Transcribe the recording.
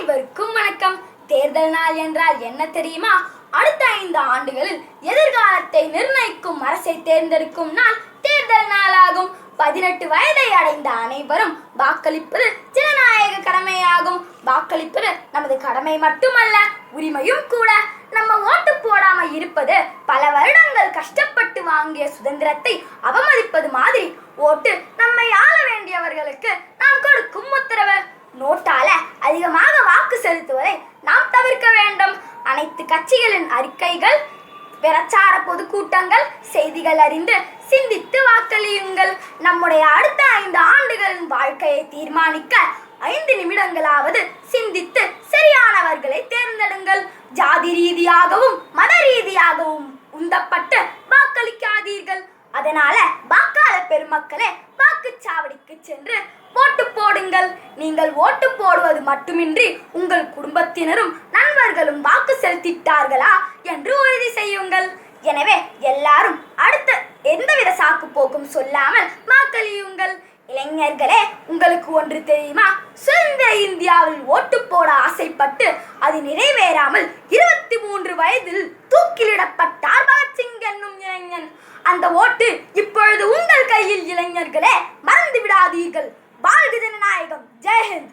அனைவருக்கும் வணக்கம். தேர்தல் நாள் என்றால் என்ன தெரியுமா? அடுத்த ஐந்து ஆண்டுகளில் எதிர்காலத்தை நிர்ணயிக்கும் அரசை தேர்ந்தெடுக்கும் நாள் தேர்தல் நாளாகும். பதினெட்டு வயதை அடைந்த அனைவரும் வாக்களிப்பது ஜனநாயக கடமையாகும். வாக்களிப்பது நமது கடமை மட்டுமல்ல உரிமையும் கூட. நம்ம ஓட்டு போடாம இருப்பது பல வருடங்கள் கஷ்டப்பட்டு வாங்கிய சுதந்திரத்தை அவமதிப்பது மாதிரி ஓட்டு நம்மை ஆள வேண்டியவர்களுக்கு நாம் கொடுக்கும் உத்தரவு. நோட்டால அதிகமாக செலுத்துவதை நாம் தவிர்க்க வேண்டும். அனைத்து கட்சிகளின் அறிக்கைகள் பிரச்சார பொதுக்கூட்டங்கள் செய்திகள் அறிந்து சிந்தித்து வாக்களியுங்கள். நம்முடைய அடுத்த ஐந்து ஆண்டுகளின் வாழ்க்கையை தீர்மானிக்க ஐந்து நிமிடங்களாவது சிந்தித்து சரியானவர்களை தேர்ந்தெடுங்கள். ஜாதி ரீதியாகவும் மத ரீதியாகவும் உந்தப்பட்டு வாக்களிக்காதீர்கள். அதனால வாக்காளர் பெருமக்களே வாக்குச்சாவடிக்கு சென்று போடுங்கள். நீங்கள் ஓட்டு போடுவது மட்டுமின்றி உங்கள் குடும்பத்தினரும் நண்பர்களும் வாக்கு செலுத்திட்டார்களா என்று உறுதி செய்யுங்கள். எனவே எல்லாரும் அடுத்த எந்தவித சாக்கு போக்கும் சொல்லாமல் வாக்களியுங்கள். இளைஞர்களே உங்களுக்கு ஒன்று தெரியுமா? சுதந்திர இந்தியாவில் ஓட்டு போட ஆசைப்பட்டு அது நிறைவேறாமல் இருபத்தி மூன்று வயதில் தூக்கிலிடப்பட்டார் பகத்சிங் என்னும் இளைஞன். அந்த ஓட்டு இப்பொழுது உங்கள் கையில் இளைஞர்களே. जय हिंद